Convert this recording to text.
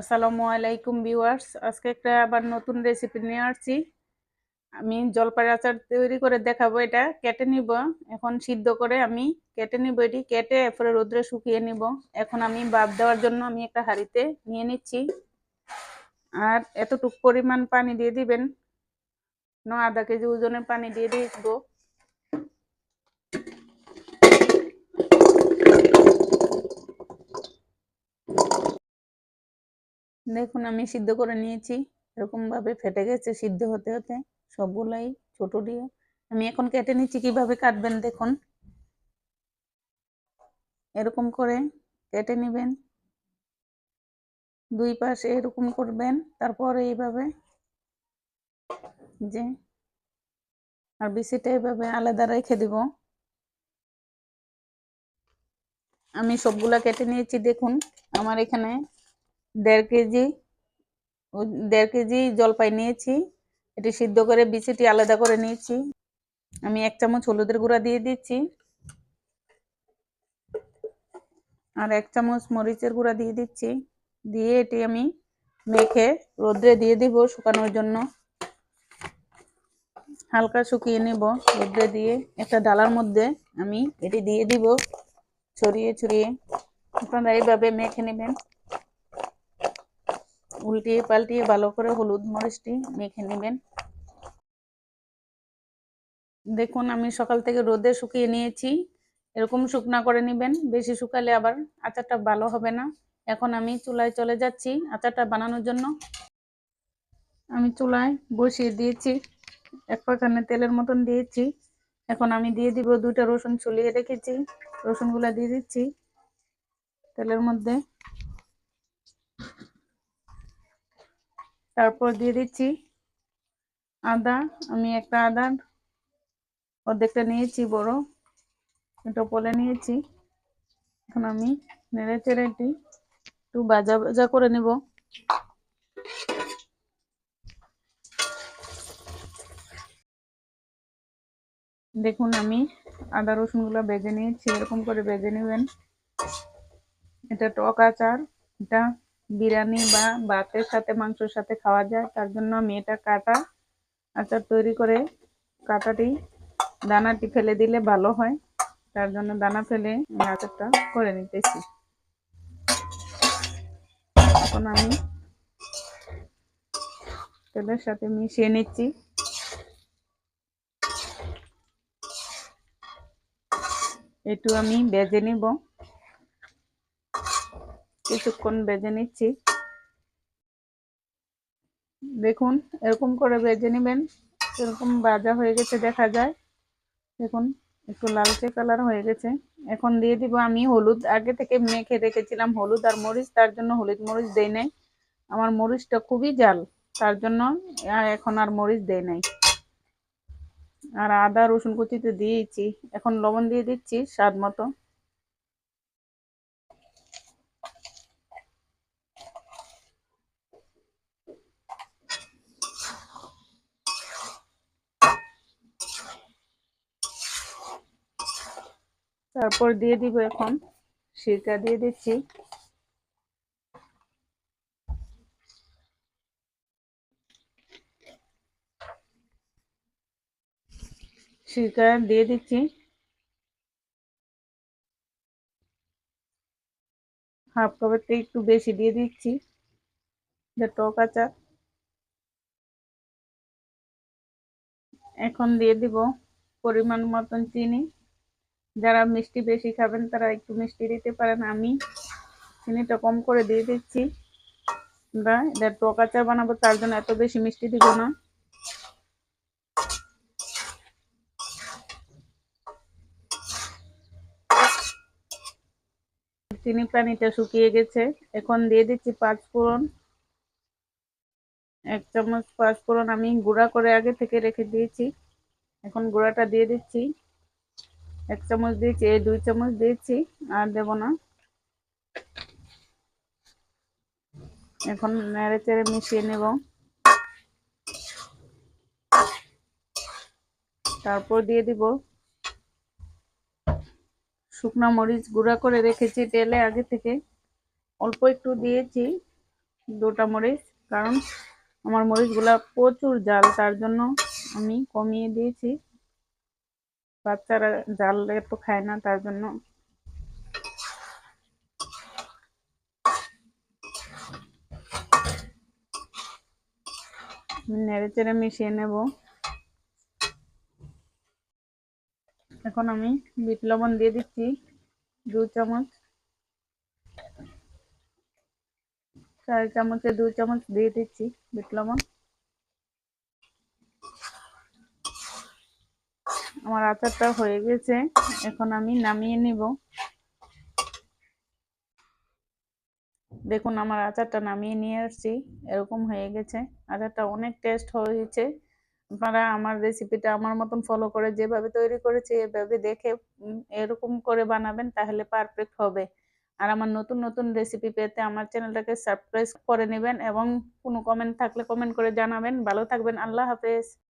আসসালামু আলাইকুম ভিউয়ার্স। আজকে একটা আবার নতুন রেসিপি নিয়ে আসছি। আমি জলপাই আচার তৈরি করে দেখাবো এটা, কেটে নিব। এখন সিদ্ধ করে আমি কেটে নিব এটি, কেটে এরপরে রোদ্রে শুকিয়ে নিব। এখন আমি বাপ দেওয়ার জন্য আমি একটা হাঁড়িতে নিয়ে নিচ্ছি। আর এতটুক পরিমাণ পানি দিয়ে দিবেন। ন আধা কেজি ওজনের পানি দিয়ে দিব। দেখুন, আমি সিদ্ধ করে নিয়েছি। এরকম ভাবে ফেটে গেছে সিদ্ধ হতে হতে। সবগুলাই ছোট দিয়ে। আমি এখন কেটে নিচ্ছি, কীভাবে কাটবেন দেখুন। এরকম করে কেটে নেবেন। দুই পাশে এরকম করবেন, তারপরে এইভাবে যে আর বিসিটা এইভাবে আলাদা রেখে দিব। আমি সবগুলা কেটে নিয়েছি, দেখুন। আমার এখানে দেড় কেজি দেড় কেজি জলপাই নিয়েছি। এটি সিদ্ধ করে বিচিটি আলাদা করে নিয়েছি। আমি এক চামচ হলুদের গুঁড়া দিয়ে দিচ্ছি। আর এক চামচ মরিচের গুঁড়া দিয়ে দিচ্ছি। দিয়ে এটি আমি মেখে রোদ্রে দিয়ে দিব শুকানোর জন্য। হালকা শুকিয়ে নেব রোদ্রে দিয়ে। একটা ডালার মধ্যে আমি এটি দিয়ে দিব। ছড়িয়ে ছড়িয়ে। আপনারা এইভাবে মেখে নেবেন। উল্টিয়ে পাল্টিয়ে ভালো করে হলুদ মরিচটি মেখে নেবেন। দেখুন, আমি সকাল থেকে রোদে শুকিয়ে নিয়েছি। এরকম শুকনা করে নেবেন, বেশি শুকালে আবার আচারটা ভালো হবে না। এখন আমি চুলায় চলে যাচ্ছি আচারটা বানানোর জন্য। আমি চুলায় বসিয়ে দিয়েছি, এক পাখানে তেলের মতন দিয়েছি। এখন আমি দিয়ে দিব দুইটা রসুন ছুলিয়ে রেখেছি। রসুনগুলা দিয়ে দিচ্ছি তেলের মধ্যে। তারপর দিয়ে দিচ্ছি আদা। আমি একটা আদা অর্ধেকটা নিয়েছি বড় এটা পলে নিয়েছি। এখন আমি নেড়ে চেড়ে চেড়েটি একটু ভাজা ভাজা করে নেব। দেখুন, আমি আদা রসুনগুলো বেজে নিয়েছি, এরকম করে বেজে নেবেন। এটা টক আচার, এটা বিরিয়ানি বা ভাতের সাথে, মাংসের সাথে খাওয়া যায়। তার জন্য আমি এটা কাটা আচার তৈরি করে কাটাটি, দানাটি ফেলে দিলে ভালো হয়। তার জন্য দানা ফেলে আচারটা করে নিতেছি। এখন আমি তেলের সাথে মিশিয়ে নিচ্ছি। একটু আমি বেজে নিব। কিছুক্ষণ বেজে নিচ্ছি। দেখুন, এরকম করে বেজে নেবেন। এরকম ভাজা হয়ে গেছে দেখা যায়। দেখুন, একটু লালচে কালার হয়ে গেছে। এখন দিয়ে দিব আমি হলুদ। আগে থেকে মেখে রেখেছিলাম হলুদ আর মরিচ, তার জন্য হলুদ মরিচ দেই নাই। আমার মরিচটা খুবই জাল, তার জন্য এখন আর মরিচ দেই নাই। আর আদা রসুন কুচিতে দিয়েছি। এখন লবণ দিয়ে দিচ্ছি স্বাদ মতো। তারপর দিয়ে দিব এখন সিরকা দিয়ে দিচ্ছি। সিরকা দিয়ে দিচ্ছি। হাফ কাপের থেকে একটু বেশি দিয়ে দিচ্ছি টক আচার। এখন দিয়ে দিব পরিমাণ মতন চিনি। যারা মিষ্টি বেশি খাবেন, তারা একটু মিষ্টি দিতে পারেন। আমি চিনিটা কম করে দিয়ে দিচ্ছি। বা এটা টক আচার বানাবো, তার জন্য এত বেশি মিষ্টি দিব না। চিনি পানিটা শুকিয়ে গেছে। এখন দিয়ে দিচ্ছি পাঁচ ফোড়ন। এক চামচ পাঁচ ফোড়ন আমি গুঁড়া করে আগে থেকে রেখে দিয়েছি। এখন গুঁড়াটা দিয়ে দিচ্ছি। এক চামচ দিয়েছি, এই দুই চামচ দিয়েছি, আর দেব না। এখন নেড়ে চেড়ে মিশিয়ে নেব। তারপর দিয়ে দিব শুকনো মরিচ গুঁড়া করে রেখেছি তেলে আগে থেকে। অল্প একটু দিয়েছি দুটা মরিচ, কারণ আমার মরিচগুলা প্রচুর জাল তার জন্য আমি কমিয়ে দিয়েছি। বাচ্চারা জাল এত খায় না, তার জন্য নেড়ে চেড়ে মিশিয়ে নেব। এখন আমি বিট লবণ দিয়ে দিচ্ছি দু চামচ। চার চামচে দু চামচ দিয়ে দিচ্ছি বিট লবণ। আমার আচারটা হয়ে গেছে, এখন আমি নামিয়ে নিব। দেখুন, আমার আচারটা নামিয়ে নিয়ে আসছি, এরকম হয়ে গেছে। আচারটা অনেক টেস্ট হয়েছে। আপনারা আমার রেসিপিটা আমার মতন ফলো করে যেভাবে তৈরি করেছে, এভাবে দেখে এরকম করে বানাবেন, তাহলে পারফেক্ট হবে। আর আমার নতুন নতুন রেসিপি পেতে আমার চ্যানেলটাকে সাবস্ক্রাইব করে নেবেন এবং কোনো কমেন্ট থাকলে কমেন্ট করে জানাবেন। ভালো থাকবেন, আল্লাহ হাফেজ।